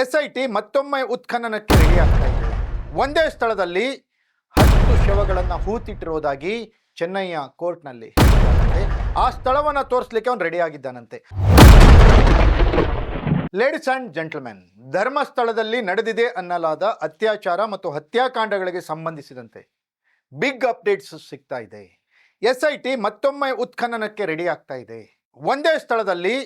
S I T ಮತ್ತೊಮ್ಮೆ ಉತ್ಖನನಕ್ಕೆ ready ಆಗ್ತಾ ಇದೆ. ಒಂದೇ ಸ್ಥಳದಲ್ಲಿ ಹತ್ತು ಶವಗಳನ್ನು ಹೂತಿಟ್ಟಿರೋದಾಗಿ ಚೆನ್ನೈಯ ಕೋರ್ಟ್ನಲ್ಲಿ ಆ ಸ್ಥಳವನ್ನು ತೋರಿಸ್ಲಿಕ್ಕೆ ಅವನು ರೆಡಿ ಆಗಿದ್ದಾನಂತೆ. ಲೇಡೀಸ್ ಆ್ಯಂಡ್ ಜೆಂಟಲ್ಮೆನ್ ಧರ್ಮಸ್ಥಳದಲ್ಲಿ ನಡೆದಿದೆ ಅನ್ನಲಾದ ಅತ್ಯಾಚಾರ ಮತ್ತು ಹತ್ಯಾಕಾಂಡಗಳಿಗೆ ಸಂಬಂಧಿಸಿದಂತೆ ಬಿಗ್ ಅಪ್ಡೇಟ್ಸ್ ಸಿಗ್ತಾ ಇದೆ. ಎಸ್ ಐ ಟಿ ಮತ್ತೊಮ್ಮೆ ಉತ್ಖನನಕ್ಕೆ ರೆಡಿ ಆಗ್ತಾ ಇದೆ. ಒಂದೇ ಸ್ಥಳದಲ್ಲಿ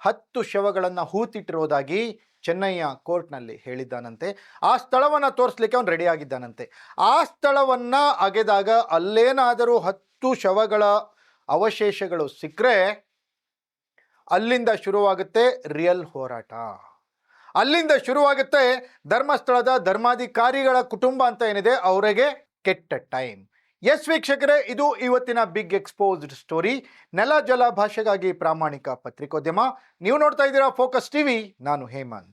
ಹತ್ತು ಶವಗಳನ್ನು ಹೂತಿಟ್ಟಿರುವುದಾಗಿ ಚೆನ್ನೈಯ ಕೋರ್ಟ್ನಲ್ಲಿ ಹೇಳಿದ್ದಾನಂತೆ. ಆ ಸ್ಥಳವನ್ನು ತೋರಿಸ್ಲಿಕ್ಕೆ ಅವನು ರೆಡಿ ಆಗಿದ್ದಾನಂತೆ. ಆ ಸ್ಥಳವನ್ನು ಅಗೆದಾಗ ಅಲ್ಲೇನಾದರೂ ಹತ್ತು ಶವಗಳ ಅವಶೇಷಗಳು ಸಿಕ್ಕರೆ ಅಲ್ಲಿಂದ ಶುರುವಾಗುತ್ತೆ ರಿಯಲ್ ಹೋರಾಟ. ಅಲ್ಲಿಂದ ಶುರುವಾಗುತ್ತೆ ಧರ್ಮಸ್ಥಳದ ಧರ್ಮಾಧಿಕಾರಿಗಳ ಕುಟುಂಬ ಅಂತ ಏನಿದೆ, ಅವರಿಗೆ ಕೆಟ್ಟ ಟೈಮ್ ಎಸ್ ವೀಕ್ಷಕರೇ, ಇದು ಇವತ್ತಿನ ಬಿಗ್ ಎಕ್ಸ್ಪೋಸ್ಡ್ ಸ್ಟೋರಿ ನೆಲ ಜಲ ಭಾಷೆಗಾಗಿ ಪ್ರಾಮಾಣಿಕ ಪತ್ರಿಕೋದ್ಯಮ. ನೀವು ನೋಡ್ತಾ ಇದ್ದೀರಾ ಫೋಕಸ್ ಟಿವಿ ನಾನು ಹೇಮಂತ್.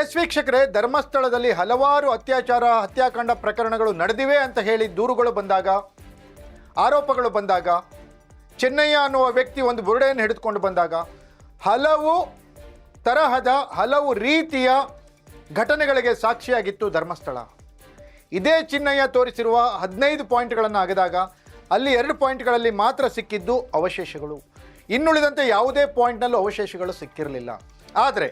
ಎಸ್ ವೀಕ್ಷಕರೇ, ಧರ್ಮಸ್ಥಳದಲ್ಲಿ ಹಲವಾರು ಅತ್ಯಾಚಾರ, ಹತ್ಯಾಕಾಂಡ ಪ್ರಕರಣಗಳು ನಡೆದಿವೆ ಅಂತ ಹೇಳಿ ದೂರುಗಳು ಬಂದಾಗ, ಆರೋಪಗಳು ಬಂದಾಗ, ಚೆನ್ನಯ್ಯ ಅನ್ನುವ ವ್ಯಕ್ತಿ ಒಂದು ಬುರುಡೆಯನ್ನು ಹಿಡಿದುಕೊಂಡು ಬಂದಾಗ, ಹಲವು ತರಹದ, ಹಲವು ರೀತಿಯ ಘಟನೆಗಳಿಗೆ ಸಾಕ್ಷಿಯಾಗಿತ್ತು ಧರ್ಮಸ್ಥಳ. ಇದೇ ಚಿನ್ನಯ್ಯ ತೋರಿಸಿರುವ ಹದಿನೈದು ಪಾಯಿಂಟ್ಗಳನ್ನು ಅಗೆದಾಗ ಅಲ್ಲಿ ಎರಡು ಪಾಯಿಂಟ್ಗಳಲ್ಲಿ ಮಾತ್ರ ಸಿಕ್ಕಿದ್ದು ಅವಶೇಷಗಳು. ಇನ್ನುಳಿದಂತೆ ಯಾವುದೇ ಪಾಯಿಂಟ್ನಲ್ಲೂ ಅವಶೇಷಗಳು ಸಿಕ್ಕಿರಲಿಲ್ಲ. ಆದರೆ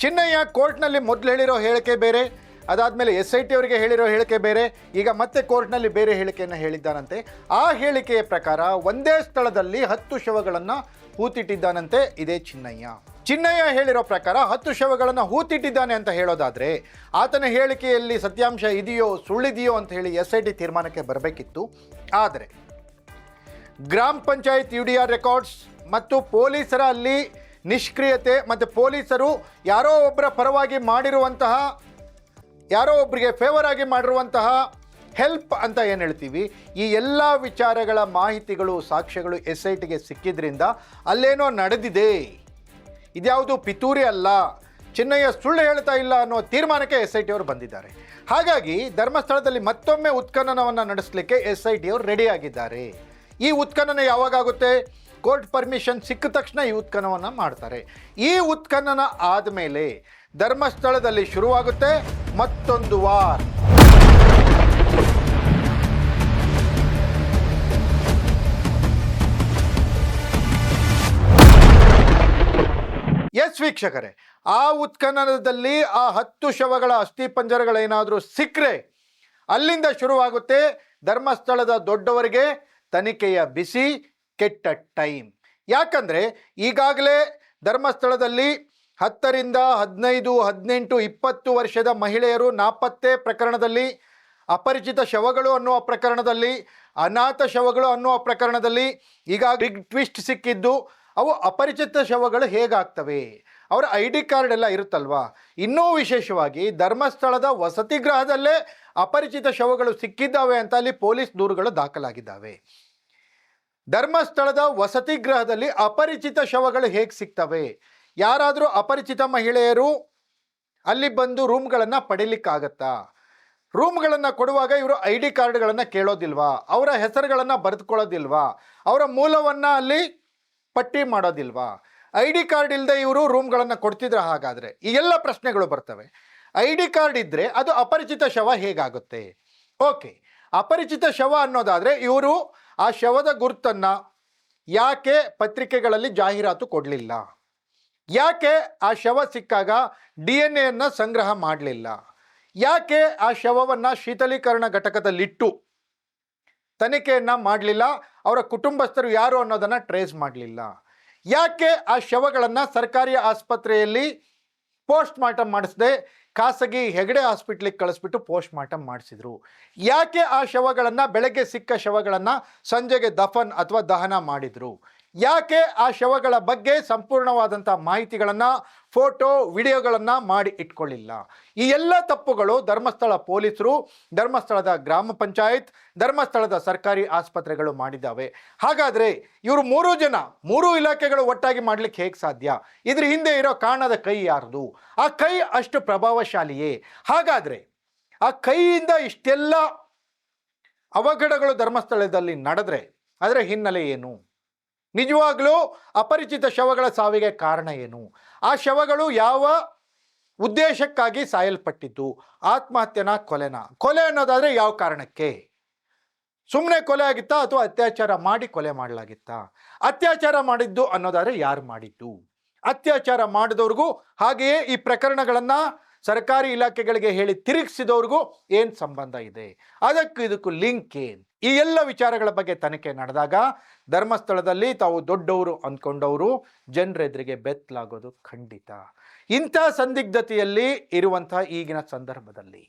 ಚಿನ್ನಯ್ಯ ಕೋರ್ಟ್ನಲ್ಲಿ ಮೊದಲು ಹೇಳಿರೋ ಹೇಳಿಕೆ ಬೇರೆ, ಅದಾದಮೇಲೆ ಎಸ್ ಐ ಟಿ ಅವರಿಗೆ ಹೇಳಿರೋ ಹೇಳಿಕೆ ಬೇರೆ, ಈಗ ಮತ್ತೆ ಕೋರ್ಟ್ನಲ್ಲಿ ಬೇರೆ ಹೇಳಿಕೆಯನ್ನು ಹೇಳಿದ್ದಾನಂತೆ. ಆ ಹೇಳಿಕೆಯ ಪ್ರಕಾರ ಒಂದೇ ಸ್ಥಳದಲ್ಲಿ ಹತ್ತು ಶವಗಳನ್ನು ಹೂತಿಟ್ಟಿದ್ದಾನಂತೆ ಇದೇ ಚಿನ್ನಯ್ಯ. ಚಿನ್ನಯ್ಯ ಹೇಳಿರೋ ಪ್ರಕಾರ ಹತ್ತು ಶವಗಳನ್ನು ಹೂತಿಟ್ಟಿದ್ದಾನೆ ಅಂತ ಹೇಳೋದಾದರೆ, ಆತನ ಹೇಳಿಕೆಯಲ್ಲಿ ಸತ್ಯಾಂಶ ಇದೆಯೋ ಸುಳ್ಳಿದೆಯೋ ಅಂತ ಹೇಳಿ ಎಸ್ ಐ ಟಿ ತೀರ್ಮಾನಕ್ಕೆ ಬರಬೇಕಿತ್ತು. ಆದರೆ, ಗ್ರಾಮ panchayat U D R records ಮತ್ತು ಪೊಲೀಸರ ಅಲ್ಲಿ ನಿಷ್ಕ್ರಿಯತೆ ಮತ್ತು ಪೊಲೀಸರು ಯಾರೋ ಒಬ್ಬರ ಪರವಾಗಿ ಮಾಡಿರುವಂತಹ, ಯಾರೋ ಒಬ್ಬರಿಗೆ ಫೇವರ್ ಆಗಿ ಮಾಡಿರುವಂತಹ ಹೆಲ್ಪ್ ಅಂತ ಏನು ಹೇಳ್ತೀವಿ? ಈ ಎಲ್ಲ ವಿಚಾರಗಳ ಮಾಹಿತಿಗಳು, ಸಾಕ್ಷ್ಯಗಳು ಎಸ್ ಐ ಟಿಗೆ ಸಿಕ್ಕಿದ್ರಿಂದ ಅಲ್ಲೇನೋ ನಡೆದಿದೆ. ಇದ್ಯಾವುದು ಪಿತೂರಿ ಅಲ್ಲ, ಚಿನ್ನಯ್ಯ ಸುಳ್ಳು ಹೇಳ್ತಾ ಇಲ್ಲ ಅನ್ನೋ ತೀರ್ಮಾನಕ್ಕೆ ಎಸ್ ಐ ಟಿ ಅವರು ಬಂದಿದ್ದಾರೆ. ಹಾಗಾಗಿ ಧರ್ಮಸ್ಥಳದಲ್ಲಿ ಮತ್ತೊಮ್ಮೆ ಉತ್ಖನನವನ್ನು ನಡೆಸಲಿಕ್ಕೆ ಎಸ್ ಐ ಟಿ ಅವರು ರೆಡಿ ಆಗಿದ್ದಾರೆ. ಈ ಉತ್ಖನನ ಯಾವಾಗ ಆಗುತ್ತೆ? ಕೋರ್ಟ್ ಪರ್ಮಿಷನ್ ಸಿಕ್ಕ ತಕ್ಷಣ ಈ ಉತ್ಖನನವನ್ನು ಮಾಡ್ತಾರೆ. ಈ ಉತ್ಖನನ ಆದಮೇಲೆ ಧರ್ಮಸ್ಥಳದಲ್ಲಿ ಶುರುವಾಗುತ್ತೆ. ಮತ್ತೊಂದು ವಾರ್. ಎಸ್ ವೀಕ್ಷಕರೇ, ಆ ಉತ್ಖನನದಲ್ಲಿ ಆ ಹತ್ತು ಶವಗಳ ಅಸ್ಥಿ ಪಂಜರಗಳೇನಾದರೂ ಸಿಕ್ಕರೆ, ಅಲ್ಲಿಂದ ಶುರುವಾಗುತ್ತೆ ಧರ್ಮಸ್ಥಳದ ದೊಡ್ಡವರಿಗೆ ತನಿಖೆಯ ಬಿಸಿ ಕೆಟ್ಟ ಟೈಮ್. ಯಾಕಂದರೆ ಈಗಾಗಲೇ ಧರ್ಮಸ್ಥಳದಲ್ಲಿ ಹತ್ತರಿಂದ ಹದಿನೈದು, ಹದಿನೆಂಟು, ಇಪ್ಪತ್ತು ವರ್ಷದ ಮಹಿಳೆಯರು ನಾಪತ್ತೆ ಪ್ರಕರಣದಲ್ಲಿ, ಅಪರಿಚಿತ ಶವಗಳು ಅನ್ನುವ ಪ್ರಕರಣದಲ್ಲಿ, ಅನಾಥ ಶವಗಳು ಅನ್ನುವ ಪ್ರಕರಣದಲ್ಲಿ ಈಗ ಬಿಗ್ ಟ್ವಿಸ್ಟ್ ಸಿಕ್ಕಿದ್ದು, ಅವು ಅಪರಿಚಿತ ಶವಗಳು ಹೇಗಾಗ್ತವೆ? ಅವರ ಐ ಡಿ ಕಾರ್ಡ್ ಎಲ್ಲ ಇರುತ್ತಲ್ವಾ? ಇನ್ನೂ ವಿಶೇಷವಾಗಿ ಧರ್ಮಸ್ಥಳದ ವಸತಿ ಗೃಹದಲ್ಲೇ ಅಪರಿಚಿತ ಶವಗಳು ಸಿಕ್ಕಿದ್ದಾವೆ ಅಂತ ಅಲ್ಲಿ ಪೊಲೀಸ್ ದೂರುಗಳು ದಾಖಲಾಗಿದ್ದಾವೆ. ಧರ್ಮಸ್ಥಳದ ವಸತಿ ಗೃಹದಲ್ಲಿ ಅಪರಿಚಿತ ಶವಗಳು ಹೇಗೆ ಸಿಗ್ತವೆ? ಯಾರಾದರೂ ಅಪರಿಚಿತ ಮಹಿಳೆಯರು ಅಲ್ಲಿ ಬಂದು ರೂಮ್ಗಳನ್ನು ಪಡಿಲಿಕ್ಕಾಗತ್ತಾ? ರೂಮ್ಗಳನ್ನು ಕೊಡುವಾಗ ಇವರು ಐ ಡಿ ಕಾರ್ಡ್ಗಳನ್ನು ಕೇಳೋದಿಲ್ವಾ? ಅವರ ಹೆಸರುಗಳನ್ನು ಬರೆದುಕೊಳ್ಳೋದಿಲ್ವಾ? ಅವರ ಮೂಲವನ್ನು ಅಲ್ಲಿ ಪಟ್ಟಿ ಮಾಡೋದಿಲ್ವಾ? ಐ ಡಿ ಕಾರ್ಡ್ ಇಲ್ಲದೆ ಇವರು ರೂಮ್ಗಳನ್ನು ಕೊಡ್ತಿದ್ರೆ ಹಾಗಾದರೆ? ಈ ಎಲ್ಲ ಪ್ರಶ್ನೆಗಳು ಬರ್ತವೆ. ಐ ಡಿ ಕಾರ್ಡ್ ಇದ್ದರೆ ಅದು ಅಪರಿಚಿತ ಶವ ಹೇಗಾಗುತ್ತೆ? ಓಕೆ. ಅಪರಿಚಿತ ಶವ ಅನ್ನೋದಾದರೆ ಇವರು ಆ ಶವದ ಗುರುತನ್ನು ಯಾಕೆ ಪತ್ರಿಕೆಗಳಲ್ಲಿ ಜಾಹೀರಾತು ಕೊಡಲಿಲ್ಲ? ಯಾಕೆ ಆ ಶವ ಸಿಕ್ಕಾಗ ಡಿ ಎನ್ ಎಯನ್ನು ಸಂಗ್ರಹ ಮಾಡಲಿಲ್ಲ? ಯಾಕೆ ಆ ಶವವನ್ನು ಶೀತಲೀಕರಣ ಘಟಕದಲ್ಲಿಟ್ಟು ತನಿಖೆಯನ್ನು ಮಾಡಲಿಲ್ಲ? ಅವರ ಕುಟುಂಬಸ್ಥರು ಯಾರು ಅನ್ನೋದನ್ನು ಟ್ರೇಸ್ ಮಾಡಲಿಲ್ಲ. ಯಾಕೆ ಆ ಶವಗಳನ್ನು ಸರ್ಕಾರಿ ಆಸ್ಪತ್ರೆಯಲ್ಲಿ ಪೋಸ್ಟ್ ಮಾರ್ಟಮ್ ಮಾಡಿಸದೆ? ಖಾಸಗಿ ಹೆಗಡೆ ಹಾಸ್ಪಿಟ್ಲಿಗೆ ಕಳಿಸ್ಬಿಟ್ಟು ಪೋಸ್ಟ್ ಮಾರ್ಟಮ್ ಮಾಡಿಸಿದ್ರು. ಯಾಕೆ ಆ ಶವಗಳನ್ನು, ಬೆಳಗ್ಗೆ ಸಿಕ್ಕ ಶವಗಳನ್ನು ಸಂಜೆಗೆ ದಫನ್ ಅಥವಾ ದಹನ ಮಾಡಿದ್ರು? ಯಾಕೆ ಆ ಶವಗಳ ಬಗ್ಗೆ ಸಂಪೂರ್ಣವಾದಂಥ ಮಾಹಿತಿಗಳನ್ನು, ಫೋಟೋ, ವಿಡಿಯೋಗಳನ್ನು ಮಾಡಿ ಇಟ್ಕೊಳ್ಳಿಲ್ಲ? ಈ ಎಲ್ಲ ತಪ್ಪುಗಳು ಧರ್ಮಸ್ಥಳ ಪೊಲೀಸರು, ಧರ್ಮಸ್ಥಳದ ಗ್ರಾಮ ಪಂಚಾಯತ್, ಧರ್ಮಸ್ಥಳದ ಸರ್ಕಾರಿ ಆಸ್ಪತ್ರೆಗಳು ಮಾಡಿದ್ದಾವೆ. ಹಾಗಾದರೆ ಇವರು ಮೂರು ಜನ, ಮೂರು ಇಲಾಖೆಗಳು ಒಟ್ಟಾಗಿ ಮಾಡ್ಲಿಕ್ಕೆ ಹೇಗೆ ಸಾಧ್ಯ? ಇದ್ರ ಹಿಂದೆ ಇರೋ ಕಾಣದ ಕೈ ಯಾರ್ದು? ಆ ಕೈ ಅಷ್ಟು ಪ್ರಭಾವಶಾಲಿಯೇ? ಹಾಗಾದರೆ ಆ ಕೈಯಿಂದ ಇಷ್ಟೆಲ್ಲ ಅವಘಡಗಳು ಧರ್ಮಸ್ಥಳದಲ್ಲಿ ನಡೆದ್ರೆ, ಅದರ ಹಿನ್ನೆಲೆ ಏನು? ನಿಜವಾಗ್ಲೂ ಅಪರಿಚಿತ ಶವಗಳ ಸಾವಿಗೆ ಕಾರಣ ಏನು? ಆ ಶವಗಳು ಯಾವ ಉದ್ದೇಶಕ್ಕಾಗಿ ಸಾಯಲ್ಪಟ್ಟಿದ್ದು? ಆತ್ಮಹತ್ಯೆನ ಕೊಲೆನ? ಕೊಲೆ ಅನ್ನೋದಾದರೆ ಯಾವ ಕಾರಣಕ್ಕೆ? ಸುಮ್ಮನೆ ಕೊಲೆ ಆಗಿತ್ತಾ ಅಥವಾ ಅತ್ಯಾಚಾರ ಮಾಡಿ ಕೊಲೆ ಮಾಡಲಾಗಿತ್ತಾ? ಅತ್ಯಾಚಾರ ಮಾಡಿದ್ದು ಅನ್ನೋದಾದರೆ ಯಾರು ಮಾಡಿದ್ದು? ಅತ್ಯಾಚಾರ ಮಾಡಿದವ್ರಿಗೂ ಹಾಗೆಯೇ ಈ ಪ್ರಕರಣಗಳನ್ನು ಸರ್ಕಾರಿ ಇಲಾಖೆಗಳಿಗೆ ಹೇಳಿ ತಿರುಗಿಸಿದವ್ರಿಗೂ ಏನು ಸಂಬಂಧ ಇದೆ? ಅದಕ್ಕೂ ಇದಕ್ಕೂ ಲಿಂಕ್ ಏನು? ಈ ಎಲ್ಲ ವಿಚಾರಗಳ ಬಗ್ಗೆ ತನಿಖೆ ನಡೆದಾಗ ಧರ್ಮಸ್ಥಳದಲ್ಲಿ ತಾವು ದೊಡ್ಡವರು ಅಂದ್ಕೊಂಡವರು ಜನರೆದುರಿಗೆ ಬೆತ್ತಲಾಗೋದು ಖಂಡಿತ. ಇಂಥ ಸಂದಿಗ್ಧತೆಯಲ್ಲಿ ಇರುವಂಥ ಈಗಿನ ಸಂದರ್ಭದಲ್ಲಿ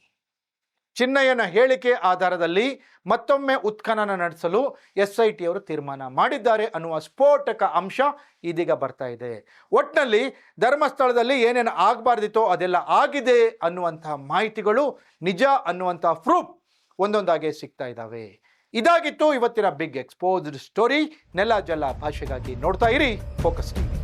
ಚಿನ್ನಯ್ಯನ ಹೇಳಿಕೆ ಆಧಾರದಲ್ಲಿ ಮತ್ತೊಮ್ಮೆ ಉತ್ಖನನ ನಡೆಸಲು ಎಸ್ ಐ ಟಿ ಅವರು ತೀರ್ಮಾನ ಮಾಡಿದ್ದಾರೆ ಅನ್ನುವ ಸ್ಫೋಟಕ ಅಂಶ ಇದೀಗ ಬರ್ತಾ ಇದೆ. ಒಟ್ಟಿನಲ್ಲಿ ಧರ್ಮಸ್ಥಳದಲ್ಲಿ ಏನೇನು ಆಗಬಾರ್ದಿತ್ತೋ ಅದೆಲ್ಲ ಆಗಿದೆ ಅನ್ನುವಂತಹ ಮಾಹಿತಿಗಳು ನಿಜ ಅನ್ನುವಂಥ ಪ್ರೂಫ್ ಒಂದೊಂದಾಗೆ ಸಿಗ್ತಾ ಇದ್ದಾವೆ. ಇದಾಗಿತ್ತು ಇವತ್ತಿನ ಬಿಗ್ ಎಕ್ಸ್ಪೋಸ್ಡ್ ಸ್ಟೋರಿ ನೆಲ ಜಲ ಭಾಷೆಗಾಗಿ ನೋಡ್ತಾ ಇರಿ ಫೋಕಸ್ ಟಿವಿ